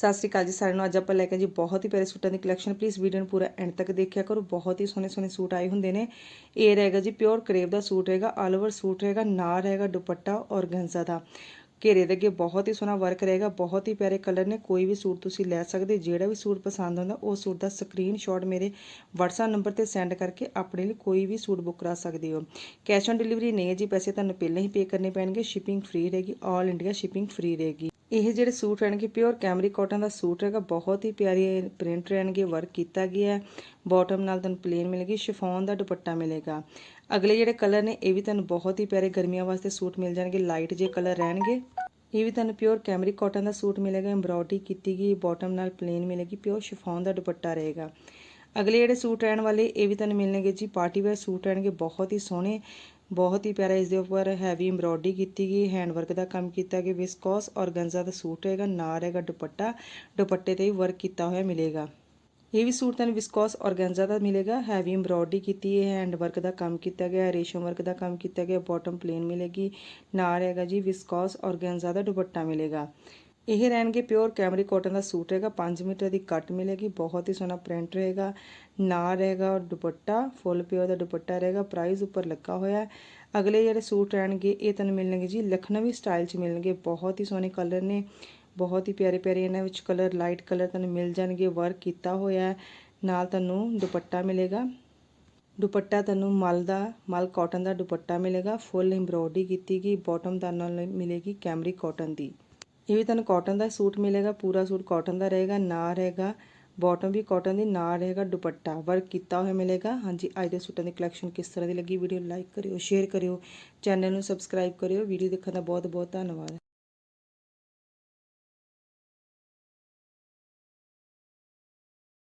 ਸਤਿ ਸ਼੍ਰੀ ਅਕਾਲ ਜੀ ਸਾਰਿਆਂ ਨੂੰ। ਅੱਜ ਆਪਾਂ ਲੈ ਕੇ ਜੀ ਬਹੁਤ ਹੀ ਪਿਆਰੇ ਸੂਟਾਂ ਦੀ ਕਲੈਕਸ਼ਨ ਪਲੀਜ਼ ਵੀਡੀਓ ਨੂੰ ਪੂਰਾ ਐਂਡ ਤੱਕ ਦੇਖਿਆ ਕਰੋ। ਬਹੁਤ ਹੀ ਸੋਹਣੇ ਸੋਹਣੇ ਸੂਟ ਆਏ ਹੁੰਦੇ ਨੇ। ਇਹ ਰਹੇਗਾ ਜੀ ਪਿਓਰ ਕਰੇਵ ਦਾ ਸੂਟ ਰਹੇਗਾ ਆਲ ਓਵਰ ਸੂਟ ਰਹੇਗਾ, ਨਾਲ ਰਹੇਗਾ ਦੁਪੱਟਾ ਔਰਗੈਂਜ਼ਾ ਦਾ। ਘੇਰੇ ਦੇ ਅੱਗੇ ਬਹੁਤ ਹੀ ਸੋਹਣਾ ਵਰਕ ਰਹੇਗਾ, ਬਹੁਤ ਹੀ ਪਿਆਰੇ ਕਲਰ ਨੇ। ਕੋਈ ਵੀ ਸੂਟ ਤੁਸੀਂ ਲੈ ਸਕਦੇ, ਜਿਹੜਾ ਵੀ ਸੂਟ ਪਸੰਦ ਆਉਂਦਾ, ਉਹ ਸੂਟ ਦਾ ਸਕਰੀਨਸ਼ਾਟ ਮੇਰੇ WhatsApp ਨੰਬਰ ਤੇ ਸੈਂਡ ਕਰਕੇ ਆਪਣੇ ਲਈ ਕੋਈ ਵੀ ਸੂਟ ਬੁੱਕ ਕਰਾ ਸਕਦੇ ਹੋ। ਕੈਸ਼ ਔਨ ਡਿਲੀਵਰੀ ਨਹੀਂ ਹੈ ਜੀ, ਪੈਸੇ ਤੁਹਾਨੂੰ ਪਹਿਲਾਂ ਹੀ ਪੇ ਕਰਨੇ ਪੈਣਗੇ। ਸ਼ਿਪਿੰਗ ਫ੍ਰੀ ਰਹੇਗੀ ਆਲ ਇੰਡੀਆ ਸ਼ਿਪਿੰਗ ਫ੍ਰੀ ਰਹੇਗੀ। ਇਹ ਜਿਹੜੇ ਸੂਟ ਰਹਿਣਗੇ ਪਿਓਰ ਕੈਮਰੀ ਕਾਟਨ ਦਾ ਸੂਟ ਰਹੇਗਾ ਬਹੁਤ ਹੀ ਪਿਆਰੀ ਪ੍ਰਿੰਟ ਰਹਿਣਗੇ ਵਰਕ ਕੀਤਾ ਗਿਆ ਹੈ। ਬਾਟਮ ਨਾਲ ਤੁਹਾਨੂੰ ਪਲੇਨ ਮਿਲੇਗੀ ਸ਼ਿਫੋਨ ਦਾ ਦੁਪੱਟਾ ਮਿਲੇਗਾ। ਅਗਲੇ ਜਿਹੜੇ ਕਲਰ ਨੇ, ਇਹ ਵੀ ਤੁਹਾਨੂੰ ਬਹੁਤ ਹੀ ਪਿਆਰੇ ਗਰਮੀਆਂ ਵਾਸਤੇ ਸੂਟ ਮਿਲ ਜਾਣਗੇ ਲਾਈਟ ਜੇ ਕਲਰ ਰਹਿਣਗੇ। ਇਹ ਵੀ ਤੁਹਾਨੂੰ ਪਿਓਰ ਕੈਮਰੀ ਕਾਟਨ ਦਾ ਸੂਟ ਮਿਲੇਗਾ ਐਮਬ੍ਰੋਇਡਰੀ ਕੀਤੀ ਗਈ ਬਾਟਮ ਨਾਲ ਪਲੇਨ ਮਿਲੇਗੀ ਪਿਓਰ ਸ਼ਿਫੋਨ ਦਾ ਦੁਪੱਟਾ ਰਹੇਗਾ। ਅਗਲੇ ਜਿਹੜੇ ਸੂਟ ਰਹਿਣ ਵਾਲੇ, ਇਹ ਵੀ ਤੁਹਾਨੂੰ ਮਿਲਣਗੇ ਜੀ ਪਾਰਟੀ ਵੇਅਰ ਸੂਟ ਰਹਿਣਗੇ, ਬਹੁਤ ਹੀ ਸੋਹਣੇ। ਬਹੁਤ ਹੀ ਪਿਆਰਾ ਇਸ ਦੇ ਉੱਪਰ ਹੈਵੀ ਐਮਬ੍ਰੋਇਡਰੀ ਕੀਤੀ ਗਈ ਹੈਂਡ ਵਰਕ ਦਾ ਕੰਮ ਕੀਤਾ ਗਿਆ ਵਿਸਕੋਸ ਔਰਗੈਂਜ਼ਾ ਦਾ ਸੂਟ ਰਹੇਗਾ ਨਾਲ ਰਹੇਗਾ ਦੁਪੱਟਾ, ਦੁਪੱਟੇ ਤੇ ਵੀ ਵਰਕ ਕੀਤਾ ਹੋਇਆ ਮਿਲੇਗਾ। ਇਹ ਵੀ ਸੂਟ ਤੁਹਾਨੂੰ ਵਿਸਕੋਸ ਔਰਗੈਂਜ਼ਾ ਦਾ ਮਿਲੇਗਾ ਹੈਵੀ ਐਮਬ੍ਰੋਇਡਰੀ ਕੀਤੀ ਹੈ ਹੈਂਡ ਵਰਕ ਦਾ ਕੰਮ ਕੀਤਾ ਗਿਆ ਰੇਸ਼ਮ ਵਰਕ ਦਾ ਕੰਮ ਕੀਤਾ ਗਿਆ ਬਾਟਮ ਪਲੇਨ ਮਿਲੇਗੀ, ਨਾਲ ਰਹੇਗਾ ਜੀ ਵਿਸਕੋਸ ਔਰਗੈਂਜ਼ਾ ਦਾ ਦੁਪੱਟਾ ਮਿਲੇਗਾ। ਇਹ ਰਹਿਣਗੇ ਪਿਓਰ ਕੈਮਰੀ ਕਾਟਨ ਦਾ ਸੂਟ ਰਹੇਗਾ 5 ਮੀਟਰ ਦੀ ਕੱਟ ਮਿਲੇਗੀ, ਬਹੁਤ ਹੀ ਸੋਹਣਾ ਪ੍ਰਿੰਟ ਰਹੇਗਾ, ਨਾਲ ਰਹੇਗਾ ਦੁਪੱਟਾ ਫੁੱਲ ਪਿਓਰ ਦਾ ਦੁਪੱਟਾ ਰਹੇਗਾ ਪ੍ਰਾਈਸ ਉੱਪਰ ਲੱਗਾ ਹੋਇਆ ਅਗਲੇ ਜਿਹੜੇ ਸੂਟ ਰਹਿਣਗੇ, ਇਹ ਤੁਹਾਨੂੰ ਮਿਲਣਗੇ ਜੀ ਲਖਨਵੀ ਸਟਾਈਲ 'ਚ ਮਿਲਣਗੇ, ਬਹੁਤ ਹੀ ਸੋਹਣੇ ਕਲਰ ਨੇ, ਬਹੁਤ ਹੀ ਪਿਆਰੇ ਪਿਆਰੇ ਇਹਨਾਂ ਵਿੱਚ ਕਲਰ ਲਾਈਟ ਕਲਰ ਤੁਹਾਨੂੰ ਮਿਲ ਜਾਣਗੇ ਵਰਕ ਕੀਤਾ ਹੋਇਆ ਨਾਲ ਤੁਹਾਨੂੰ ਦੁਪੱਟਾ ਮਿਲੇਗਾ। ਦੁਪੱਟਾ ਤੁਹਾਨੂੰ ਮਲ ਦਾ, ਮਲ ਕਾਟਨ ਦਾ ਦੁਪੱਟਾ ਮਿਲੇਗਾ ਫੁੱਲ ਐਮਬ੍ਰੋਇਡਰੀ ਕੀਤੀ ਗਈ ਬਾਟਮ ਦਾ ਨਾਲ ਮਿਲੇਗੀ ਕੈਮਰੀ ਕਾਟਨ ਦੀ। ਇਹ ਵੀ ਤੁਹਾਨੂੰ ਕਾਟਨ ਦਾ ਸੂਟ ਮਿਲੇਗਾ, ਪੂਰਾ ਸੂਟ ਕਾਟਨ ਦਾ ਰਹੇਗਾ, ਨਾ ਰਹੇਗਾ ਬਾਟਮ ਵੀ ਕਾਟਨ ਦੀ, ਨਾ ਰਹੇਗਾ, ਦੁਪੱਟਾ ਵਰਕ ਕੀਤਾ ਹੋਇਆ ਮਿਲੇਗਾ। ਹਾਂਜੀ, ਅੱਜ ਦੇ ਸੂਟਾਂ ਦੀ ਕਲੈਕਸ਼ਨ ਕਿਸ ਤਰ੍ਹਾਂ ਦੀ ਲੱਗੀ ਵੀਡੀਓ ਲਾਈਕ ਕਰਿਓ ਸ਼ੇਅਰ ਕਰਿਓ ਚੈਨਲ ਨੂੰ ਸਬਸਕ੍ਰਾਈਬ ਕਰਿਓ, ਵੀਡੀਓ ਦੇਖਣ ਦਾ ਬਹੁਤ ਬਹੁਤ ਧੰਨਵਾਦ।